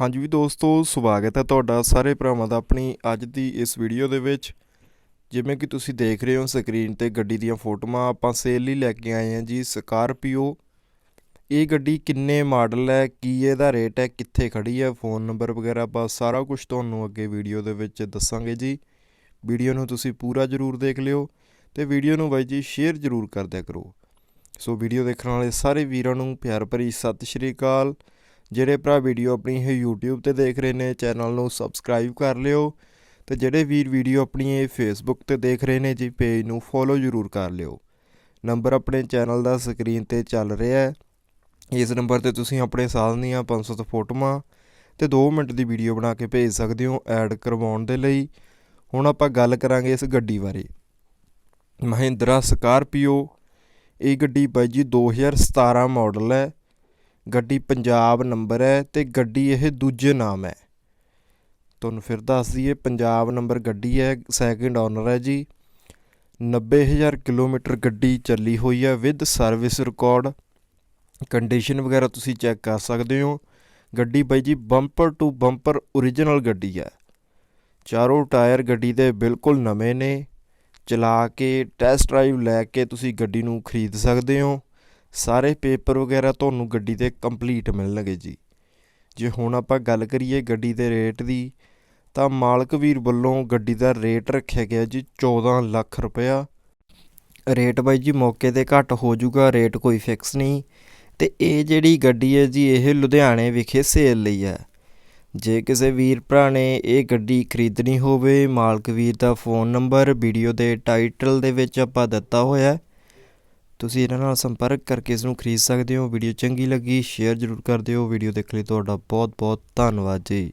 ਹਾਂਜੀ ਵੀ ਦੋਸਤੋ, ਸਵਾਗਤ ਹੈ ਤੁਹਾਡਾ ਸਾਰੇ ਭਰਾਵਾਂ ਦਾ ਆਪਣੀ ਅੱਜ ਦੀ ਇਸ ਵੀਡੀਓ ਦੇ ਵਿੱਚ। ਜਿਵੇਂ ਕਿ ਤੁਸੀਂ ਦੇਖ ਰਹੇ ਹੋ ਸਕਰੀਨ ਤੇ ਗੱਡੀ ਦੀਆਂ ਫੋਟੋਆਂ, ਆਪਾਂ ਸੇਲ ਲਈ ਲੈ ਕੇ ਆਏ ਹਾਂ ਜੀ ਸਕਾਰਪੀਓ। ਇਹ ਗੱਡੀ ਕਿੰਨੇ ਮਾਡਲ ਹੈ, ਕੀ ਇਹਦਾ ਰੇਟ ਹੈ, ਕਿੱਥੇ ਖੜੀ ਹੈ, ਫੋਨ ਨੰਬਰ ਵਗੈਰਾ ਆਪਾਂ ਸਾਰਾ ਕੁਝ ਤੁਹਾਨੂੰ ਅੱਗੇ ਵੀਡੀਓ ਦੇ ਵਿੱਚ ਦੱਸਾਂਗੇ ਜੀ। ਵੀਡੀਓ ਨੂੰ ਤੁਸੀਂ ਪੂਰਾ ਜ਼ਰੂਰ ਦੇਖ ਲਿਓ ਤੇ ਵੀਡੀਓ ਨੂੰ ਬਾਈ ਜੀ ਸ਼ੇਅਰ ਜ਼ਰੂਰ ਕਰ ਦਿਆ ਕਰੋ। ਸੋ ਵੀਡੀਓ ਦੇਖਣ ਵਾਲੇ ਸਾਰੇ ਵੀਰਾਂ ਨੂੰ ਪਿਆਰ ਭਰੀ ਸਤਿ ਸ਼੍ਰੀ ਅਕਾਲ। ਜਿਹੜੇ ਭਰਾ ਵੀਡੀਓ ਆਪਣੀ ਇਹ YouTube ਤੇ ਦੇਖ ਰਹੇ ਨੇ ਚੈਨਲ ਨੂੰ ਸਬਸਕ੍ਰਾਈਬ ਕਰ ਲਿਓ ਤੇ ਜਿਹੜੇ ਵੀਰ ਵੀਡੀਓ ਆਪਣੀ ਇਹ Facebook ਤੇ ਦੇਖ ਰਹੇ ਨੇ ਜੀ ਪੇਜ ਨੂੰ ਫੋਲੋ ਜ਼ਰੂਰ ਕਰ ਲਿਓ। ਨੰਬਰ ਆਪਣੇ ਚੈਨਲ ਦਾ ਸਕਰੀਨ ਤੇ ਚੱਲ ਰਿਹਾ ਹੈ। ਇਸ ਨੰਬਰ ਤੇ ਤੁਸੀਂ ਆਪਣੇ ਸਾਧਨ ਦੀਆਂ 500 ਤੋਂ ਫੋਟੋਆਂ ਤੇ 2 ਮਿੰਟ ਦੀ ਵੀਡੀਓ ਬਣਾ ਕੇ ਭੇਜ ਸਕਦੇ ਹੋ ਐਡ ਕਰਵਾਉਣ ਦੇ ਲਈ। ਹੁਣ ਆਪਾਂ ਗੱਲ ਕਰਾਂਗੇ ਇਸ ਗੱਡੀ ਬਾਰੇ। ਮਹਿੰਦਰਾ ਸਕਾਰਪੀਓ, ਇਹ ਗੱਡੀ ਬਾਈ ਜੀ 2017 ਮਾਡਲ ਹੈ। ਗੱਡੀ ਪੰਜਾਬ ਨੰਬਰ ਹੈ ਤੇ ਗੱਡੀ ਇਹ ਦੂਜੇ ਨਾਮ ਹੈ। ਤੁਹਾਨੂੰ ਫਿਰ ਦੱਸ ਦਈਏ, ਪੰਜਾਬ ਨੰਬਰ ਗੱਡੀ ਹੈ ਸੈਕਿੰਡ ਓਨਰ ਹੈ ਜੀ। 90000 ਕਿਲੋਮੀਟਰ ਗੱਡੀ ਚੱਲੀ ਹੋਈ ਹੈ ਵਿਦ ਸਰਵਿਸ ਰਿਕਾਰਡ ਕੰਡੀਸ਼ਨ ਵਗੈਰਾ ਤੁਸੀਂ ਚੈੱਕ ਕਰ ਸਕਦੇ ਹੋ। ਗੱਡੀ ਬਾਈ ਜੀ ਬੰਪਰ ਟੂ ਬੰਪਰ origignal ਗੱਡੀ ਹੈ। ਚਾਰੋਂ ਟਾਇਰ ਗੱਡੀ ਦੇ ਬਿਲਕੁਲ ਨਵੇਂ ਨੇ। ਚਲਾ ਕੇ ਟੈਸਟ ਡਰਾਈਵ ਲੈ ਕੇ ਤੁਸੀਂ ਗੱਡੀ ਨੂੰ ਖਰੀਦ ਸਕਦੇ ਹੋ। ਸਾਰੇ ਪੇਪਰ ਵਗੈਰਾ ਤੁਹਾਨੂੰ ਗੱਡੀ ਦੇ ਕੰਪਲੀਟ ਮਿਲਣਗੇ ਜੀ। ਜੇ ਹੁਣ ਆਪਾਂ ਗੱਲ ਕਰੀਏ ਗੱਡੀ ਦੇ ਰੇਟ ਦੀ, ਤਾਂ ਮਾਲਕ ਵੀਰ ਵੱਲੋਂ ਗੱਡੀ ਦਾ ਰੇਟ ਰੱਖਿਆ ਗਿਆ ਜੀ 14 ਲੱਖ ਰੁਪਇਆ। ਰੇਟ ਬਾਈ ਜੀ ਮੌਕੇ ਤੇ ਘੱਟ ਹੋ ਜਾਊਗਾ ਰੇਟ ਕੋਈ ਫਿਕਸ ਨਹੀਂ। ਤੇ ਇਹ ਜਿਹੜੀ ਗੱਡੀ ਹੈ ਜੀ, ਇਹ ਲੁਧਿਆਣੇ ਵਿਖੇ ਸੇਲ ਲਈ ਹੈ। ਜੇ ਕਿਸੇ ਵੀਰ ਭਰਾ ਨੇ ਇਹ ਗੱਡੀ ਖਰੀਦਣੀ ਹੋਵੇ, ਮਾਲਕ ਵੀਰ ਦਾ ਫੋਨ ਨੰਬਰ ਵੀਡੀਓ ਦੇ ਟਾਈਟਲ ਦੇ ਵਿੱਚ ਆਪਾਂ ਦਿੱਤਾ ਹੋਇਆ ਹੈ। ਤੁਸੀਂ ਇਹਨਾਂ ਨਾਲ ਸੰਪਰਕ ਕਰਕੇ ਇਸ ਨੂੰ ਖਰੀਦ ਸਕਦੇ ਹੋ। ਵੀਡੀਓ ਚੰਗੀ ਲੱਗੀ ਸ਼ੇਅਰ ਜ਼ਰੂਰ ਕਰ ਦਿਓ। ਵੀਡੀਓ ਦੇਖਣ ਲਈ ਤੁਹਾਡਾ ਬਹੁਤ ਬਹੁਤ ਧੰਨਵਾਦ ਜੀ।